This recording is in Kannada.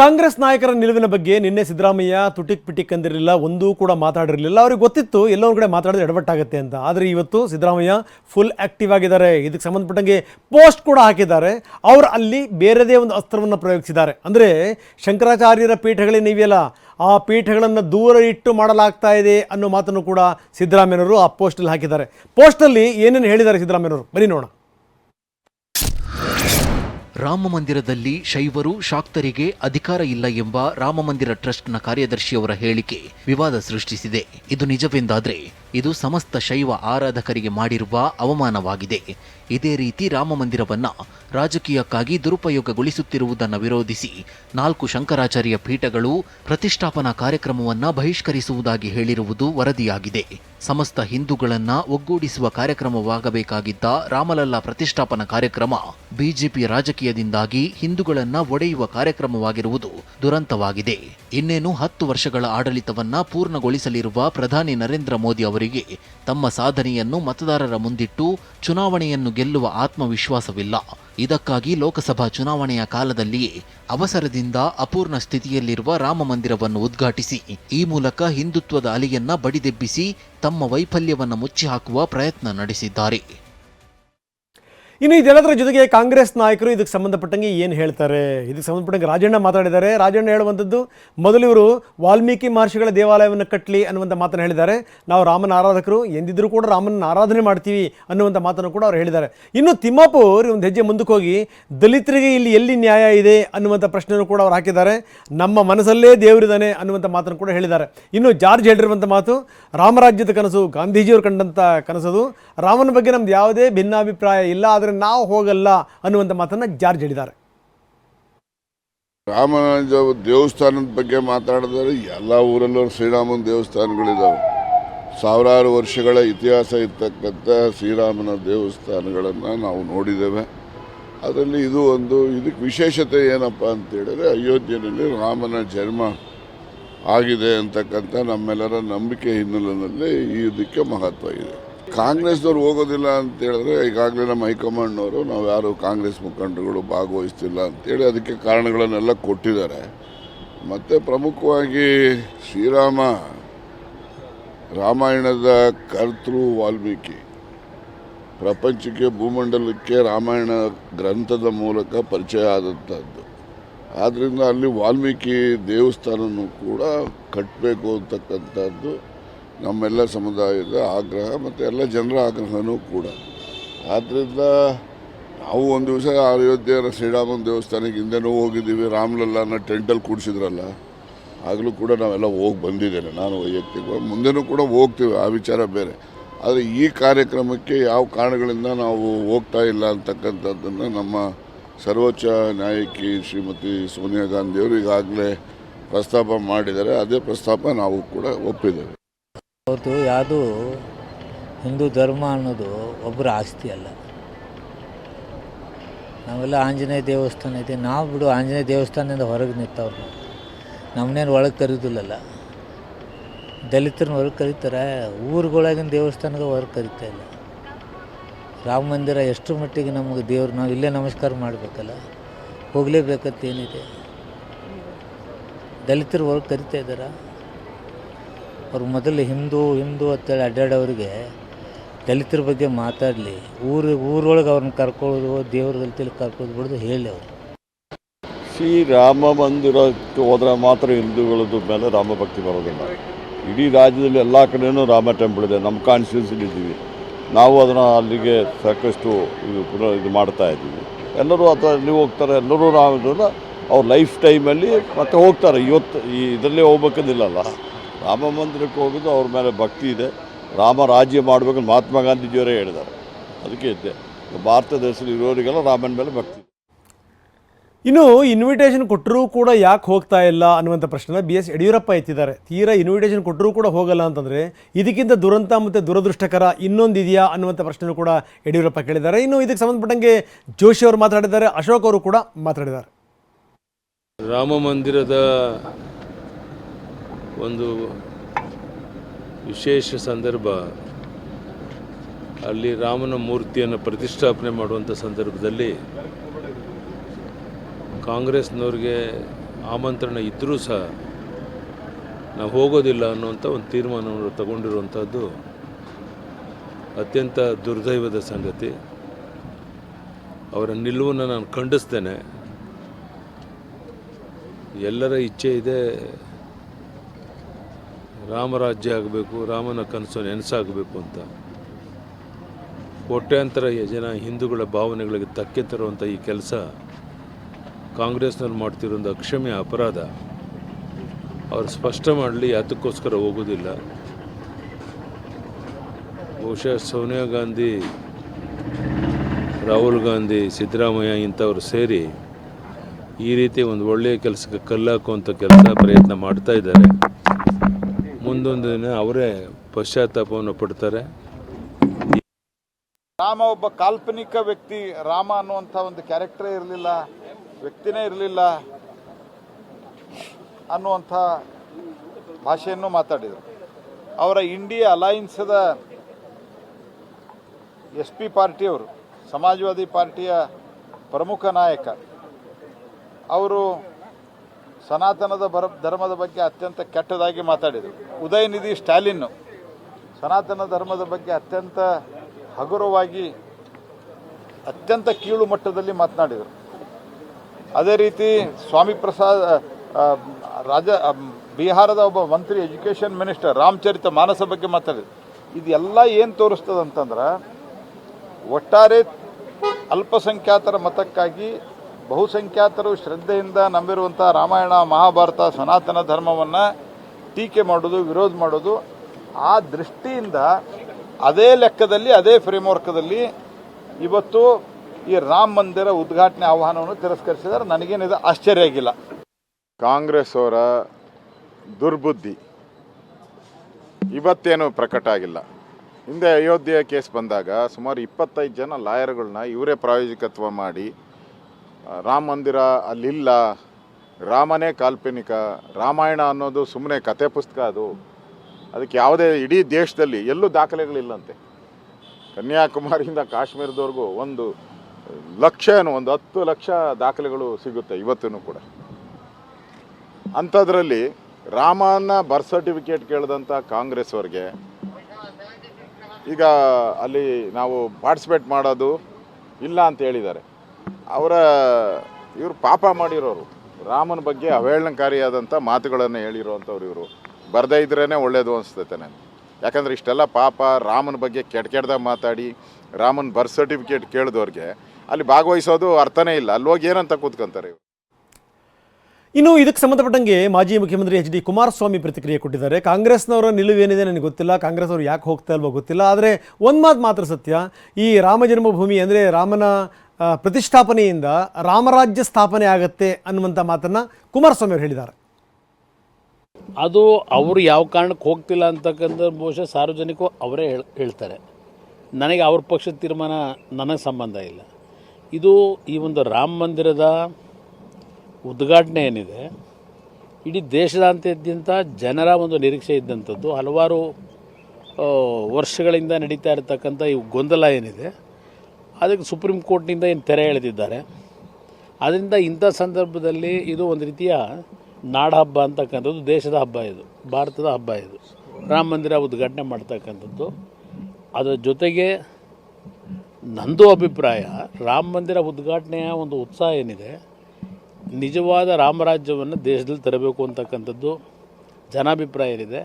ಕಾಂಗ್ರೆಸ್ ನಾಯಕರ ನಿಲುವಿನ ಬಗ್ಗೆ ನಿನ್ನೆ ಸಿದ್ದರಾಮಯ್ಯ ತುಟಿಕ್ ಪಿಟಿಕ್ ಅಂದಿರಲಿಲ್ಲ, ಒಂದೂ ಕೂಡ ಮಾತಾಡಿರಲಿಲ್ಲ. ಅವ್ರಿಗೆ ಗೊತ್ತಿತ್ತು ಎಲ್ಲೋ ಒಂದು ಕಡೆ ಮಾತಾಡಿದ್ರೆ ಎಡವಟ್ಟಾಗುತ್ತೆ ಅಂತ. ಆದರೆ ಇವತ್ತು ಸಿದ್ದರಾಮಯ್ಯ ಫುಲ್ ಆ್ಯಕ್ಟಿವ್ ಆಗಿದ್ದಾರೆ. ಇದಕ್ಕೆ ಸಂಬಂಧಪಟ್ಟಂಗೆ ಪೋಸ್ಟ್ ಕೂಡ ಹಾಕಿದ್ದಾರೆ. ಅವರು ಅಲ್ಲಿ ಬೇರೆದೇ ಒಂದು ಅಸ್ತ್ರವನ್ನು ಪ್ರಯೋಗಿಸಿದ್ದಾರೆ. ಅಂದರೆ ಶಂಕರಾಚಾರ್ಯರ ಪೀಠಗಳೇನಿವೆಯಲ್ಲ ಆ ಪೀಠಗಳನ್ನು ದೂರ ಇಟ್ಟು ಮಾಡಲಾಗ್ತಾ ಇದೆ ಅನ್ನೋ ಮಾತನ್ನು ಕೂಡ ಸಿದ್ದರಾಮಯ್ಯನವರು ಆ ಪೋಸ್ಟಲ್ಲಿ ಹಾಕಿದ್ದಾರೆ. ಪೋಸ್ಟಲ್ಲಿ ಏನೇನು ಹೇಳಿದ್ದಾರೆ ಸಿದ್ದರಾಮಯ್ಯನವರು? ಬನ್ನಿ ನೋಡೋಣ. ರಾಮ ಮಂದಿರದಲ್ಲಿ ಶೈವರು ಶಾಕ್ತರಿಗೆ ಅಧಿಕಾರ ಇಲ್ಲ ಎಂಬ ರಾಮ ಮಂದಿರ ಟ್ರಸ್ಟ್ನ ಕಾರ್ಯದರ್ಶಿಯವರ ಹೇಳಿಕೆ ವಿವಾದ ಸೃಷ್ಟಿಸಿದೆ. ಇದು ನಿಜವೆಂದಾದ್ರೆ ಇದು ಸಮಸ್ತ ಶೈವ ಆರಾಧಕರಿಗೆ ಮಾಡಿರುವ ಅವಮಾನವಾಗಿದೆ. ಇದೇ ರೀತಿ ರಾಮ ಮಂದಿರವನ್ನ ರಾಜಕೀಯಕ್ಕಾಗಿ ದುರುಪಯೋಗಗೊಳಿಸುತ್ತಿರುವುದನ್ನು ವಿರೋಧಿಸಿ ನಾಲ್ಕು ಶಂಕರಾಚಾರ್ಯ ಪೀಠಗಳು ಪ್ರತಿಷ್ಠಾಪನಾ ಕಾರ್ಯಕ್ರಮವನ್ನು ಬಹಿಷ್ಕರಿಸುವುದಾಗಿ ಹೇಳಿರುವುದು ವರದಿಯಾಗಿದೆ. ಸಮಸ್ತ ಹಿಂದೂಗಳನ್ನು ಒಗ್ಗೂಡಿಸುವ ಕಾರ್ಯಕ್ರಮವಾಗಬೇಕಾಗಿದ್ದ ರಾಮಲಲ್ಲಾ ಪ್ರತಿಷ್ಠಾಪನಾ ಕಾರ್ಯಕ್ರಮ ಬಿಜೆಪಿ ರಾಜಕೀಯದಿಂದಾಗಿ ಹಿಂದೂಗಳನ್ನು ಒಡೆಯುವ ಕಾರ್ಯಕ್ರಮವಾಗಿರುವುದು ದುರಂತವಾಗಿದೆ. ಇನ್ನೇನು ಹತ್ತು ವರ್ಷಗಳ ಆಡಳಿತವನ್ನ ಪೂರ್ಣಗೊಳಿಸಲಿರುವ ಪ್ರಧಾನಿ ನರೇಂದ್ರ ಮೋದಿ ಅವರಿಗೆ ತಮ್ಮ ಸಾಧನೆಯನ್ನು ಮತದಾರರ ಮುಂದಿಟ್ಟು ಚುನಾವಣೆಯನ್ನು ಗೆಲ್ಲುವ ಆತ್ಮವಿಶ್ವಾಸವಿಲ್ಲ. ಇದಕ್ಕಾಗಿ ಲೋಕಸಭಾ ಚುನಾವಣೆಯ ಕಾಲದಲ್ಲಿಯೇ ಅವಸರದಿಂದ ಅಪೂರ್ಣ ಸ್ಥಿತಿಯಲ್ಲಿರುವ ರಾಮ ಮಂದಿರವನ್ನು ಉದ್ಘಾಟಿಸಿ, ಈ ಮೂಲಕ ಹಿಂದುತ್ವದ ಅಲೆಯನ್ನ ಬಡಿದೆಬ್ಬಿಸಿ ತಮ್ಮ ವೈಫಲ್ಯವನ್ನು ಮುಚ್ಚಿಹಾಕುವ ಪ್ರಯತ್ನ ನಡೆಸಿದ್ದಾರೆ. ಇನ್ನು ಇದೆಲ್ಲದರ ಜೊತೆಗೆ ಕಾಂಗ್ರೆಸ್ ನಾಯಕರು ಇದಕ್ಕೆ ಸಂಬಂಧಪಟ್ಟಂಗೆ ಏನು ಹೇಳ್ತಾರೆ? ಇದಕ್ಕೆ ಸಂಬಂಧಪಟ್ಟಂಗೆ ರಾಜಣ್ಣ ಮಾತಾಡಿದ್ದಾರೆ. ರಾಜಣ್ಣ ಹೇಳುವಂಥದ್ದು, ಮೊದಲು ಇವರು ವಾಲ್ಮೀಕಿ ಮಹರ್ಷಿಗಳ ದೇವಾಲಯವನ್ನು ಕಟ್ಟಲಿ ಅನ್ನುವಂಥ ಮಾತನ್ನು ಹೇಳಿದ್ದಾರೆ. ನಾವು ರಾಮನ ಆರಾಧಕರು ಎಂದಿದ್ದರೂ ಕೂಡ ರಾಮನ ಆರಾಧನೆ ಮಾಡ್ತೀವಿ ಅನ್ನುವಂಥ ಮಾತನ್ನು ಕೂಡ ಅವರು ಹೇಳಿದ್ದಾರೆ. ಇನ್ನು ತಿಮ್ಮಾಪುರ್ ಒಂದು ಹೆಜ್ಜೆ ಮುಂದಕ್ಕೆ ಹೋಗಿ, ದಲಿತರಿಗೆ ಇಲ್ಲಿ ಎಲ್ಲಿ ನ್ಯಾಯ ಇದೆ ಅನ್ನುವಂಥ ಪ್ರಶ್ನೆಯನ್ನು ಕೂಡ ಅವ್ರು ಹಾಕಿದ್ದಾರೆ. ನಮ್ಮ ಮನಸ್ಸಲ್ಲೇ ದೇವರಿದ್ದಾನೆ ಅನ್ನುವಂಥ ಮಾತನ್ನು ಕೂಡ ಹೇಳಿದ್ದಾರೆ. ಇನ್ನು ಜಾರ್ಜ್ ಹೇಳಿರುವಂಥ ಮಾತು ರಾಮರಾಜ್ಯದ ಕನಸು, ಗಾಂಧೀಜಿಯವರು ಕಂಡಂಥ ಕನಸದು. ರಾಮನ ಬಗ್ಗೆ ನಮ್ದು ಯಾವುದೇ ಭಿನ್ನಾಭಿಪ್ರಾಯ ಇಲ್ಲ, ಆದರೆ ನಾವು ಹೋಗಲ್ಲ ಅನ್ನುವಂಥ ಮಾತನ್ನು ಜಾರ್ಜ್ ಹೇಳಿದ್ದಾರೆ. ರಾಮ ದೇವಸ್ಥಾನದ ಬಗ್ಗೆ ಮಾತಾಡಿದರೆ ಎಲ್ಲ ಊರಲ್ಲೂ ಶ್ರೀರಾಮನ ದೇವಸ್ಥಾನಗಳಿದ್ದಾವೆ ಸಾವಿರಾರು ವರ್ಷಗಳ ಇತಿಹಾಸ ಇರ್ತಕ್ಕಂಥ ಶ್ರೀರಾಮನ ದೇವಸ್ಥಾನಗಳನ್ನು ನಾವು ನೋಡಿದ್ದೇವೆ. ಅದರಲ್ಲಿ ಇದು ಒಂದು, ಇದಕ್ಕೆ ವಿಶೇಷತೆ ಏನಪ್ಪ ಅಂತೇಳಿದರೆ ಅಯೋಧ್ಯೆಯಲ್ಲಿ ರಾಮನ ಜನ್ಮ ಆಗಿದೆ ಅಂತಕ್ಕಂಥ ನಮ್ಮೆಲ್ಲರ ನಂಬಿಕೆ ಹಿನ್ನೆಲೆಯಲ್ಲಿ ಇದಕ್ಕೆ ಮಹತ್ವ ಇದೆ. ಕಾಂಗ್ರೆಸ್ನವ್ರು ಹೋಗೋದಿಲ್ಲ ಅಂತ ಹೇಳಿದ್ರೆ ಈಗಾಗಲೇ ನಮ್ಮ ಹೈಕಮಾಂಡ್ನವರು, ನಾವು ಯಾರು ಕಾಂಗ್ರೆಸ್ ಮುಖಂಡರುಗಳು ಭಾಗವಹಿಸ್ತಿಲ್ಲ ಅಂತೇಳಿ ಅದಕ್ಕೆ ಕಾರಣಗಳನ್ನೆಲ್ಲ ಕೊಟ್ಟಿದ್ದಾರೆ. ಮತ್ತು ಪ್ರಮುಖವಾಗಿ ಶ್ರೀರಾಮ, ರಾಮಾಯಣದ ಕರ್ತೃ ವಾಲ್ಮೀಕಿ. ಪ್ರಪಂಚಕ್ಕೆ ಭೂಮಂಡಲಕ್ಕೆ ರಾಮಾಯಣ ಗ್ರಂಥದ ಮೂಲಕ ಪರಿಚಯ ಆದಂಥದ್ದು ಆದ್ದರಿಂದ ಅಲ್ಲಿ ವಾಲ್ಮೀಕಿ ದೇವಸ್ಥಾನನೂ ಕೂಡ ಕಟ್ಟಬೇಕು ಅಂತಕ್ಕಂಥದ್ದು ನಮ್ಮೆಲ್ಲ ಸಮುದಾಯದ ಆಗ್ರಹ ಮತ್ತು ಎಲ್ಲ ಜನರ ಆಗ್ರಹನೂ ಕೂಡ. ಆದ್ದರಿಂದ ನಾವು ಒಂದು ದಿವಸ ಅಯೋಧ್ಯೆಯ ಶ್ರೀರಾಮನ ದೇವಸ್ಥಾನಕ್ಕೆ ಹಿಂದೆನೂ ಹೋಗಿದ್ದೀವಿ. ರಾಮ್ಲಲ್ಲನ ಟೆಂಟಲ್ಲಿ ಕೂಡಿಸಿದ್ರಲ್ಲ, ಆಗಲೂ ಕೂಡ ನಾವೆಲ್ಲ ಹೋಗಿ ಬಂದಿದ್ದೇನೆ ನಾನು ವೈಯಕ್ತಿಕವಾಗಿ. ಮುಂದೆನೂ ಕೂಡ ಹೋಗ್ತೀವಿ, ಆ ವಿಚಾರ ಬೇರೆ. ಆದರೆ ಈ ಕಾರ್ಯಕ್ರಮಕ್ಕೆ ಯಾವ ಕಾರಣಗಳಿಂದ ನಾವು ಹೋಗ್ತಾ ಇಲ್ಲ ಅಂತಕ್ಕಂಥದ್ದನ್ನು ನಮ್ಮ ಸರ್ವೋಚ್ಚ ನ್ಯಾಯಕಿ ಶ್ರೀಮತಿ ಸೋನಿಯಾ ಗಾಂಧಿಯವರು ಈಗಾಗಲೇ ಪ್ರಸ್ತಾಪ ಮಾಡಿದ್ದಾರೆ. ಅದೇ ಪ್ರಸ್ತಾಪ ನಾವು ಕೂಡ ಒಪ್ಪಿದ್ದೇವೆ. ಅವತ್ತು ಯಾವುದು? ಹಿಂದೂ ಧರ್ಮ ಅನ್ನೋದು ಒಬ್ಬರ ಆಸ್ತಿ ಅಲ್ಲ. ನಾವೆಲ್ಲ ಆಂಜನೇಯ ದೇವಸ್ಥಾನ ಇದೆ. ನಾವು ಬಿಡು, ಆಂಜನೇಯ ದೇವಸ್ಥಾನದಿಂದ ಹೊರಗೆ ನಿಂತವ್ರು ನಮ್ಮನೇನು ಒಳಗೆ ಕರೀದಿಲ್ಲಲ್ಲ. ದಲಿತರನ್ನ ಹೊರಗೆ ಕರೀತಾರೆ, ಊರುಗಳಾಗಿನ ದೇವಸ್ಥಾನಕ್ಕೆ ಹೊರಗೆ ಕರಿತಾ ಇಲ್ಲ. ರಾಮ ಮಂದಿರ ಎಷ್ಟು ಮಟ್ಟಿಗೆ ನಮಗೆ ದೇವ್ರು, ನಾವು ಇಲ್ಲೇ ನಮಸ್ಕಾರ ಮಾಡಬೇಕಲ್ಲ. ಹೋಗಲೇಬೇಕಂತ ಏನಿದೆ? ದಲಿತರು ಹೊರಗೆ ಕರಿತಾ ಇದ್ದಾರಾ? ಅವ್ರು ಮೊದಲು ಹಿಂದೂ ಹಿಂದೂ ಅಂತೇಳಿ ಅಡ್ಡಾಡೋರಿಗೆ ದಲಿತರ ಬಗ್ಗೆ ಮಾತಾಡಲಿ. ಊರು, ಊರೊಳಗೆ ಅವ್ರನ್ನ ಕರ್ಕೊಳ್ಳೋದು, ದೇವ್ರ ದಲಿತಲ್ಲಿ ಕರ್ಕೊಳ್ಳೋದು ಬಿಡೋದು ಹೇಳಿ ಅವರು. ಶ್ರೀ ರಾಮ ಮಂದಿರಕ್ಕೆ ಹೋದ್ರೆ ಮಾತ್ರ ಹಿಂದೂಗಳದ್ದು ಮೇಲೆ ರಾಮ ಭಕ್ತಿ ಬರೋದಿಲ್ಲ. ಇಡೀ ರಾಜ್ಯದಲ್ಲಿ ಎಲ್ಲ ಕಡೆಯೂ ರಾಮ ಟೆಂಪಲ್ ಇದೆ. ನಮ್ಮ ಕಾನ್ಸ್ಟಿಟ್ಯೂನ್ಸಿಲಿ ಇದ್ದೀವಿ. ನಾವು ಅದನ್ನು ಅಲ್ಲಿಗೆ ಸಾಕಷ್ಟು ಇದು ಪುನಃ ಇದು ಮಾಡ್ತಾ ಇದ್ದೀವಿ. ಎಲ್ಲರೂ ಅಥವಾ ಅಲ್ಲಿ ಹೋಗ್ತಾರೆ. ಎಲ್ಲರೂ ರಾಮನ ಅವ್ರ ಲೈಫ್ ಟೈಮಲ್ಲಿ ಮತ್ತೆ ಹೋಗ್ತಾರೆ. ಇವತ್ತು ಈ ಇದರಲ್ಲೇ ಹೋಗ್ಬೇಕಂದಿಲ್ಲಲ್ಲ ರಾಮ ಮಂದಿರಕ್ಕೆ ಹೋಗೋದು ಅವ್ರ ಮೇಲೆ ಭಕ್ತಿ ಇದೆ. ರಾಮ ರಾಜ್ಯ ಮಾಡಬೇಕು ಮಹಾತ್ಮ ಗಾಂಧೀಜಿಯವರೇ ಹೇಳಿದ್ದಾರೆ. ಅದಕ್ಕೆ ಇದ್ದೆ. ಭಾರತ ದೇಶದಲ್ಲಿ ಇರೋರಿಗೆಲ್ಲ ರಾಮನ ಮೇಲೆ ಭಕ್ತಿ. ಇನ್ನು ಇನ್ವಿಟೇಷನ್ ಕೊಟ್ಟರೂ ಕೂಡ ಯಾಕೆ ಹೋಗ್ತಾ ಇಲ್ಲ ಅನ್ನುವಂಥ ಪ್ರಶ್ನೆ ಬಿ ಎಸ್ ಯಡಿಯೂರಪ್ಪ ಎತ್ತಿದ್ದಾರೆ. ತೀರಾ ಇನ್ವಿಟೇಷನ್ ಕೊಟ್ಟರೂ ಕೂಡ ಹೋಗಲ್ಲ ಅಂತಂದರೆ ಇದಕ್ಕಿಂತ ದುರಂತ ಮತ್ತು ದುರದೃಷ್ಟಕರ ಇನ್ನೊಂದು ಇದೆಯಾ ಅನ್ನುವಂಥ ಪ್ರಶ್ನೆ ಕೂಡ ಯಡಿಯೂರಪ್ಪ ಕೇಳಿದ್ದಾರೆ. ಇನ್ನು ಇದಕ್ಕೆ ಸಂಬಂಧಪಟ್ಟಂಗೆ ಜೋಶಿ ಅವರು ಮಾತಾಡಿದ್ದಾರೆ. ಅಶೋಕ್ ಅವರು ಕೂಡ ಮಾತಾಡಿದ್ದಾರೆ. ರಾಮ ಮಂದಿರದ ಒಂದು ವಿಶೇಷ ಸಂದರ್ಭ. ಅಲ್ಲಿ ರಾಮನ ಮೂರ್ತಿಯನ್ನು ಪ್ರತಿಷ್ಠಾಪನೆ ಮಾಡುವಂಥ ಸಂದರ್ಭದಲ್ಲಿ ಕಾಂಗ್ರೆಸ್ನವ್ರಿಗೆ ಆಮಂತ್ರಣ ಇದ್ದರೂ ಸಹ ನಾವು ಹೋಗೋದಿಲ್ಲ ಅನ್ನುವಂಥ ಒಂದು ತೀರ್ಮಾನವನ್ನು ತಗೊಂಡಿರುವಂಥದ್ದು ಅತ್ಯಂತ ದುರ್ದೈವದ ಸಂಗತಿ. ಅವರ ನಿಲುವನ್ನು ನಾನು ಖಂಡಿಸ್ತೇನೆ. ಎಲ್ಲರ ಇಚ್ಛೆ ಇದೆ ರಾಮರಾಜ್ಯ ಆಗಬೇಕು, ರಾಮನ ಕನಸು ನೆನೆಸಾಗಬೇಕು ಅಂತ. ಕೋಟ್ಯಾಂತರ ಜನ ಹಿಂದೂಗಳ ಭಾವನೆಗಳಿಗೆ ತಕ್ಕೆ ತರುವಂಥ ಈ ಕೆಲಸ ಕಾಂಗ್ರೆಸ್ನಲ್ಲಿ ಮಾಡ್ತಿರೋ ಒಂದು ಅಕ್ಷಮ್ಯ ಅಪರಾಧ. ಅವರು ಸ್ಪಷ್ಟ ಮಾಡಲಿ, ಅದಕ್ಕೋಸ್ಕರ ಹೋಗೋದಿಲ್ಲ. ಬಹುಶಃ ಸೋನಿಯಾ ಗಾಂಧಿ, ರಾಹುಲ್ ಗಾಂಧಿ, ಸಿದ್ದರಾಮಯ್ಯ ಇಂಥವ್ರು ಸೇರಿ ಈ ರೀತಿ ಒಂದು ಒಳ್ಳೆಯ ಕೆಲಸಕ್ಕೆ ಕಲ್ಲಾಕುವಂಥ ಕೆಲಸ ಪ್ರಯತ್ನ ಮಾಡ್ತಾ ಇದ್ದಾರೆ. ಮುಂದೊಂದು ದಿನ ಅವರೇ ಪಶ್ಚಾತ್ತಾಪವನ್ನು ಪಡ್ತಾರೆ. ರಾಮ ಒಬ್ಬ ಕಾಲ್ಪನಿಕ ವ್ಯಕ್ತಿ, ರಾಮ ಅನ್ನುವಂಥ ಒಂದು ಕ್ಯಾರೆಕ್ಟರೇ ಇರಲಿಲ್ಲ, ವ್ಯಕ್ತಿನೇ ಇರಲಿಲ್ಲ ಅನ್ನುವಂಥ ಭಾಷೆಯನ್ನು ಮಾತಾಡಿದರು. ಅವರ ಇಂಡಿಯಾ ಅಲೈನ್ಸದ ಎಸ್ ಪಿ ಪಾರ್ಟಿಯವರು ಸಮಾಜವಾದಿ ಪಾರ್ಟಿಯ ಪ್ರಮುಖ ನಾಯಕ, ಅವರು ಸನಾತನದ ಬರ, ಧರ್ಮದ ಬಗ್ಗೆ ಅತ್ಯಂತ ಕೆಟ್ಟದಾಗಿ ಮಾತಾಡಿದರು. ಉದಯನಿಧಿ ಸ್ಟಾಲಿನ್ನು ಸನಾತನ ಧರ್ಮದ ಬಗ್ಗೆ ಅತ್ಯಂತ ಹಗುರವಾಗಿ, ಅತ್ಯಂತ ಕೀಳು ಮಟ್ಟದಲ್ಲಿ ಮಾತನಾಡಿದರು. ಅದೇ ರೀತಿ ಸ್ವಾಮಿ ಪ್ರಸಾದ್ ರಾಜ ಬಿಹಾರದ ಒಬ್ಬ ಮಂತ್ರಿ, ಎಜುಕೇಷನ್ ಮಿನಿಸ್ಟರ್ ರಾಮಚರಿತ ಮಾನಸ ಬಗ್ಗೆ ಮಾತಾಡಿದರು. ಇದೆಲ್ಲ ಏನು ತೋರಿಸ್ತದೆ ಅಂತಂದ್ರೆ ಒಟ್ಟಾರೆ ಅಲ್ಪಸಂಖ್ಯಾತರ ಮತಕ್ಕಾಗಿ ಬಹುಸಂಖ್ಯಾತರು ಶ್ರದ್ಧೆಯಿಂದ ನಂಬಿರುವಂಥ ರಾಮಾಯಣ, ಮಹಾಭಾರತ, ಸನಾತನ ಧರ್ಮವನ್ನು ಟೀಕೆ ಮಾಡೋದು, ವಿರೋಧ ಮಾಡೋದು, ಆ ದೃಷ್ಟಿಯಿಂದ ಅದೇ ಲೆಕ್ಕದಲ್ಲಿ, ಅದೇ ಫ್ರೇಮ್ವರ್ಕ್ದಲ್ಲಿ ಇವತ್ತು ಈ ರಾಮ ಮಂದಿರ ಉದ್ಘಾಟನೆ ಆಹ್ವಾನವನ್ನು ತಿರಸ್ಕರಿಸಿದರೆ ನನಗೇನಿದೆ ಆಶ್ಚರ್ಯ ಆಗಿಲ್ಲ. ಕಾಂಗ್ರೆಸ್ ಅವರ ದುರ್ಬುದ್ಧಿ ಇವತ್ತೇನು ಪ್ರಕಟ ಆಗಿಲ್ಲ. ಹಿಂದೆ ಅಯೋಧ್ಯೆ ಕೇಸ್ ಬಂದಾಗ ಸುಮಾರು ಇಪ್ಪತ್ತೈದು ಜನ ಲಾಯರ್ಗಳನ್ನ ಇವರೇ ಪ್ರಾಯೋಜಕತ್ವ ಮಾಡಿ ರಾಮ ಮಂದಿರ ಅಲ್ಲಿಲ್ಲ. ರಾಮನೇ ಕಾಲ್ಪನಿಕ. ರಾಮಾಯಣ ಅನ್ನೋದು ಸುಮ್ಮನೆ ಕತೆ ಪುಸ್ತಕ ಅದು. ಅದಕ್ಕೆ ಯಾವುದೇ ಇಡೀ ದೇಶದಲ್ಲಿ ಎಲ್ಲೂ ದಾಖಲೆಗಳಿಲ್ಲಂತೆ. ಕನ್ಯಾಕುಮಾರಿಯಿಂದ ಕಾಶ್ಮೀರದವರೆಗೂ ಒಂದು ಲಕ್ಷ ಏನು ಒಂದು ಹತ್ತು ಲಕ್ಷ ದಾಖಲೆಗಳು ಸಿಗುತ್ತೆ ಇವತ್ತೂ ಕೂಡ. ಅಂಥದ್ರಲ್ಲಿ ರಾಮನ ಬರ್ತ್ ಸರ್ಟಿಫಿಕೇಟ್ ಕೇಳಿದಂಥ ಕಾಂಗ್ರೆಸ್ ಅವ್ರಿಗೆ ಈಗ ಅಲ್ಲಿ ನಾವು ಪಾರ್ಟಿಸಿಪೇಟ್ ಮಾಡೋದು ಇಲ್ಲ ಅಂತ ಹೇಳಿದ್ದಾರೆ. ಅವರ, ಇವರು ಪಾಪ ಮಾಡಿರೋರು. ರಾಮನ ಬಗ್ಗೆ ಅವಹೇಳನಕಾರಿಯಾದಂಥ ಮಾತುಗಳನ್ನು ಹೇಳಿರೋವಂಥವ್ರು ಇವರು. ಬರದೇ ಇದ್ರೇ ಒಳ್ಳೇದು ಅನಿಸ್ತೈತೆ ನನಗೆ ಯಾಕಂದರೆ ಇಷ್ಟೆಲ್ಲ ಪಾಪ ರಾಮನ ಬಗ್ಗೆ ಕೆಟ್ಟ ಕೆಟ್ಟದಾಗ ಮಾತಾಡಿ, ರಾಮನ ಬರ್ತ್ ಸರ್ಟಿಫಿಕೇಟ್ ಕೇಳಿದವ್ರಿಗೆ ಅಲ್ಲಿ ಭಾಗವಹಿಸೋದು ಅರ್ಥನೇ ಇಲ್ಲ. ಅಲ್ಲಿ ಹೋಗಿ ಏನಂತ ಕೂತ್ಕೊಂತಾರೆ ಇವರು? ಇನ್ನು ಇದಕ್ಕೆ ಸಂಬಂಧಪಟ್ಟಂಗೆ ಮಾಜಿ ಮುಖ್ಯಮಂತ್ರಿ ಎಚ್ ಡಿ ಕುಮಾರಸ್ವಾಮಿ ಪ್ರತಿಕ್ರಿಯೆ ಕೊಟ್ಟಿದ್ದಾರೆ. ಕಾಂಗ್ರೆಸ್ನವರ ನಿಲುವೇನಿದೆ ನನಗೆ ಗೊತ್ತಿಲ್ಲ. ಕಾಂಗ್ರೆಸ್ ಅವರು ಯಾಕೆ ಹೋಗ್ತಾ ಇಲ್ವೋ ಗೊತ್ತಿಲ್ಲ. ಆದರೆ ಒಂದು ಮಾತು ಮಾತ್ರ ಸತ್ಯ. ಈ ರಾಮ ಜನ್ಮಭೂಮಿ ಅಂದರೆ ರಾಮನ ಪ್ರತಿಷ್ಠಾಪನೆಯಿಂದ ರಾಮರಾಜ್ಯ ಸ್ಥಾಪನೆ ಆಗತ್ತೆ ಅನ್ನುವಂಥ ಮಾತನ್ನು ಕುಮಾರಸ್ವಾಮಿ ಅವರು ಹೇಳಿದ್ದಾರೆ. ಅದು ಅವರು ಯಾವ ಕಾರಣಕ್ಕೆ ಹೋಗ್ತಿಲ್ಲ ಅಂತಕ್ಕಂಥ ಬಹುಶಃ ಸಾರ್ವಜನಿಕರು ಅವರೇ ಹೇಳ್, ಹೇಳ್ತಾರೆ. ನನಗೆ ಅವ್ರ ಪಕ್ಷದ ತೀರ್ಮಾನ ನನಗೆ ಸಂಬಂಧ ಇಲ್ಲ. ಇದು ಈ ಒಂದು ರಾಮ ಮಂದಿರದ ಉದ್ಘಾಟನೆ ಏನಿದೆ, ಇಡೀ ದೇಶದಾದ್ಯಂತ ಜನರ ಒಂದು ನಿರೀಕ್ಷೆ ಇದ್ದಂಥದ್ದು, ಹಲವಾರು ವರ್ಷಗಳಿಂದ ನಡೀತಾ ಇರತಕ್ಕಂಥ ಈ ಗೊಂದಲ ಏನಿದೆ ಅದಕ್ಕೆ ಸುಪ್ರೀಂ ಕೋರ್ಟ್ನಿಂದ ಏನು ತೆರೆ ಎಳೆದಿದ್ದಾರೆ. ಅದರಿಂದ ಇಂಥ ಸಂದರ್ಭದಲ್ಲಿ ಇದು ಒಂದು ರೀತಿಯ ನಾಡ ಹಬ್ಬ ಅಂತಕ್ಕಂಥದ್ದು, ದೇಶದ ಹಬ್ಬ ಇದು, ಭಾರತದ ಹಬ್ಬ ಇದು. ರಾಮ ಮಂದಿರ ಉದ್ಘಾಟನೆ ಮಾಡ್ತಕ್ಕಂಥದ್ದು. ಅದರ ಜೊತೆಗೆ ನಂದು ಅಭಿಪ್ರಾಯ, ರಾಮ ಮಂದಿರ ಉದ್ಘಾಟನೆಯ ಒಂದು ಉತ್ಸಾಹ ಏನಿದೆ, ನಿಜವಾದ ರಾಮರಾಜ್ಯವನ್ನು ದೇಶದಲ್ಲಿ ತರಬೇಕು ಅಂತಕ್ಕಂಥದ್ದು ಜನಾಭಿಪ್ರಾಯ ಏನಿದೆ.